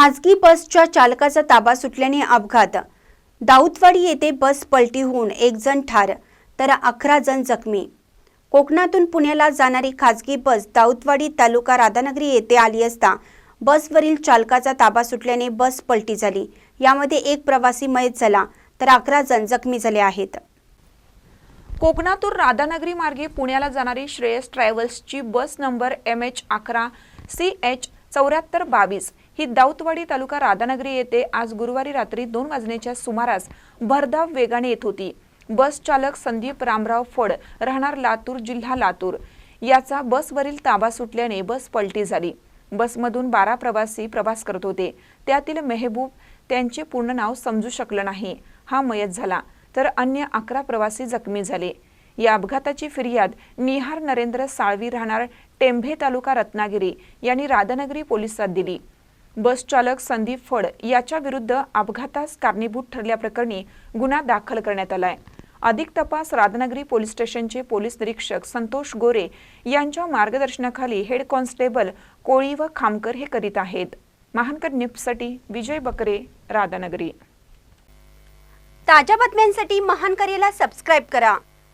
खाजगी बसच्या चालकाचा ताबा सुटल्याने अपघात. दाऊदवाडी येथे बस पलटी होऊन एक जण ठार तर अकरा जण जखमी. कोकणातून पुण्याला जाणारी खाजगी बस दाऊदवाडी तालुका राधानगरी येथे आली असता बसवरील चालकाचा ताबा सुटल्याने बस पलटी झाली. यामध्ये एक प्रवासी मयत झाला तर अकरा जण जखमी झाले आहेत. कोकणातून राधानगरी मार्गे पुण्याला जाणारी श्रेयस ट्रॅव्हल्सची बस नंबर एम एच अकरा सी एच चौऱ्याहत्तर बावीस ही दाऊतवाडी तालुका राधानगरी येथे आज गुरुवारी रात्री दोन वाजण्याच्या सुमारास भरधाव वेगाने येत होती. बस चालक संदीप रामराव फड राहणार लातूर जिल्हा लातूर. याचा बसवरील ताबा सुटल्याने बस पलटी झाली. बसमधून बारा प्रवासी प्रवास करत होते. त्यातील मेहबूब त्यांचे पूर्ण नाव समजू शकलं नाही. हा मयत झाला. तर अन्य अकरा प्रवासी जखमी झाले. या अपघाताची फिर्याद निहार नरेंद्र साळवी राहणार टेंभे तालुका रत्नागिरी यांनी राधानगरी पोलिसात दिली. बस चालक संदीप फड याच्या विरुद्ध अपघातास कारणीभूत ठरल्याप्रकरणी गुन्हा दाखल करण्यात आलाय. अधिक तपास राधानगरी पोलीस स्टेशनचे पोलीस निरीक्षक संतोष गोरे यांच्या मार्गदर्शनाखाली हेड कॉन्स्टेबल कोळी व खामकर हे करीत आहेत. महानकर न्यूजसाठी विजय बकरे राधानगरी. ताज्या बातम्यांसाठी महानकरेला सबस्क्राईब करा.